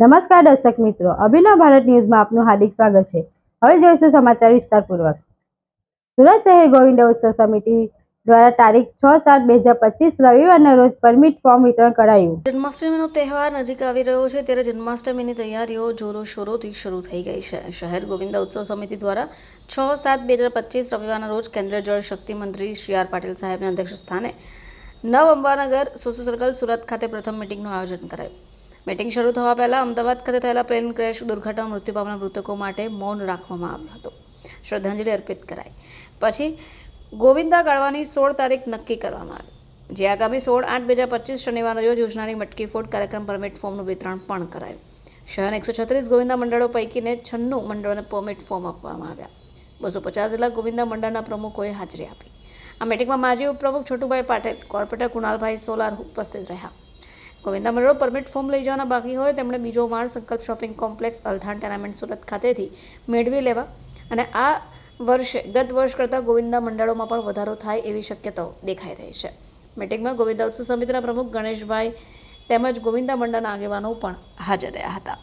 નમસ્કાર દર્શક મિત્રો, અભિનવ ભારત ન્યૂઝમાં આપનું હાર્દિક સ્વાગત છે. હવે જોઈશું સમાચાર વિસ્તારપૂર્વક. સુરત શહેર ગોવિંદ ઉત્સવ સમિતિ દ્વારા તારીખ છ સાત બે હજાર પચીસ રવિવારના રોજ પરમિટ ફોર્મ વિતરણ કરાયું. જન્માષ્ટમીનો તહેવાર નજીક આવી રહ્યો છે ત્યારે જન્માષ્ટમીની તૈયારીઓ જોરો શોરોથી શરૂ થઈ ગઈ છે. શહેર ગોવિંદ ઉત્સવ સમિતિ દ્વારા છ સાત બે હજાર પચીસ રવિવારના રોજ કેન્દ્રીય જળ શક્તિ મંત્રી શ્રી આર પાટીલ સાહેબના અધ્યક્ષ સ્થાને નવ અંબાનગર સોસુ સર્કલ સુરત ખાતે પ્રથમ મિટિંગનું આયોજન કરાયું. મિટિંગ શરૂ થવા પહેલાં અમદાવાદ ખાતે થયેલા પ્લેન ક્રેશ દુર્ઘટના મૃત્યુ પામનાર મૃતકો માટે મૌન રાખવામાં આવ્યું હતું. શ્રદ્ધાંજલિ અર્પિત કરાઈ. પછી ગોવિંદા ગાળવાની સોળ તારીખ નક્કી કરવામાં આવી. જે આગામી સોળ આઠ બે હજાર પચીસ શનિવારના રોજ મટકી ફોડ કાર્યક્રમ પરમિટ ફોર્મનું વિતરણ પણ કરાયું. શહેરના એકસો છત્રીસ ગોવિંદા મંડળો પૈકીને છન્નું મંડળોને પરમિટ ફોર્મ આપવામાં આવ્યા. બસો પચાસ જેટલા ગોવિંદા મંડળના પ્રમુખોએ હાજરી આપી. આ મિટિંગમાં માજી ઉપપ્રમુખ છોટુભાઈ પાટેલ, કોર્પોરેટર કુણાલભાઈ સોલાર ઉપસ્થિત રહ્યા. ગોવિંદા મંડળો પરમિટ ફોર્મ લઈ જવાના બાકી હોય તેમણે બીજો માળ Sankalp shopping complex Althan tenement Surat ખાતેથી મેળવી લેવા. અને આ વર્ષે, ગત વર્ષ કરતાં ગોવિંદા મંડળોમાં પણ વધારો થાય એવી શક્યતાઓ દેખાઈ રહી છે. મિટિંગમાં ગોવિંદા ઉત્સવ સમિતિના પ્રમુખ ગણેશભાઈ તેમજ ગોવિંદા મંડળના આગેવાનો પણ હાજર રહ્યા હતા.